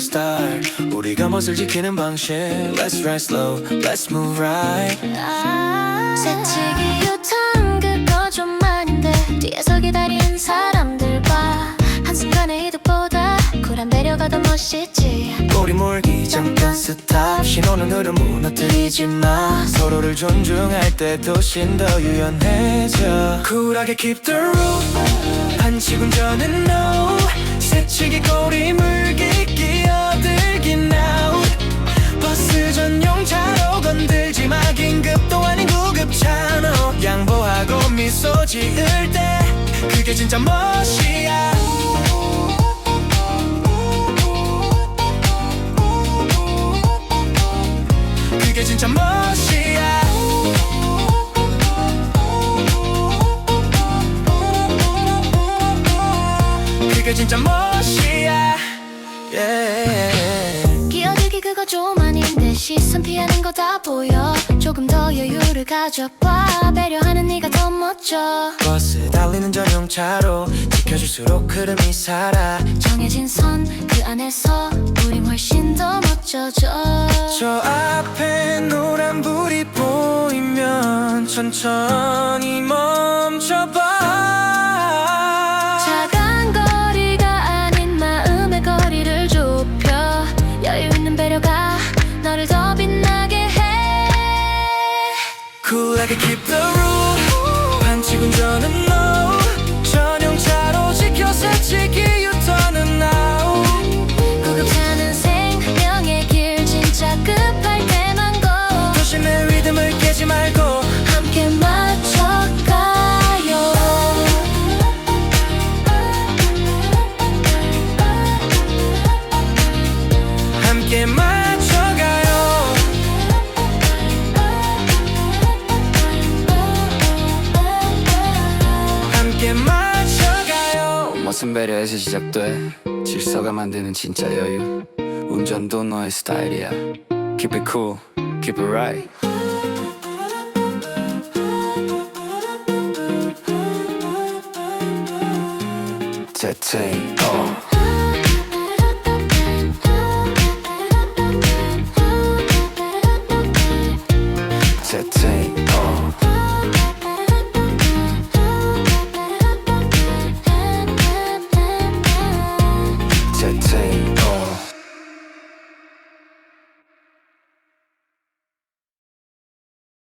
start 우리가 멋을 지키는 방식. Let's ride slow, let's move right. 새치기 유턴 그거 좀 아닌데 뒤에서 기다린 사람들 봐. 한순간의 이득보다 쿨한 배려가 더 멋있지. 꼬리 물기 잠깐 스탑. 신호는 흐름 무너뜨리지 마. 서로를 존중할 때 도 신 더 유연해져. 쿨하게 keep the rule. 반칙 운전은 no. 새치기 꼬리 물기 미소 지을 때 그게 진짜 멋이야. 그게 진짜 멋이야. 그게 진짜 멋이야. Yeah. 끼어들기 그거 좀 아닌데 시선 피하는 거 다 보여. 조금 더 여유를 가져봐 배려하는 네가 더 멋져. 버스 달리는 전용차로 지켜줄수록 흐름이 살아. 정해진 선 그 안에서 우린 훨씬 더 멋져져. 저 앞에 노란 불이 보이면 천천히 멈춰 쿨하게 keep the rule. 반칙 운전은 no. 전용차로 지켜 새치기 유턴은 now 구급차는 생명의 길 진짜 급할 때만 고. 도심의 리듬을 깨지 말고. 함께 맞춰가요. 함께 맞 모습 배려에서 시작돼? 질서가 만드는 진짜 여유. 운전도 너의 스타일이야. Keep it cool, keep it right. 제트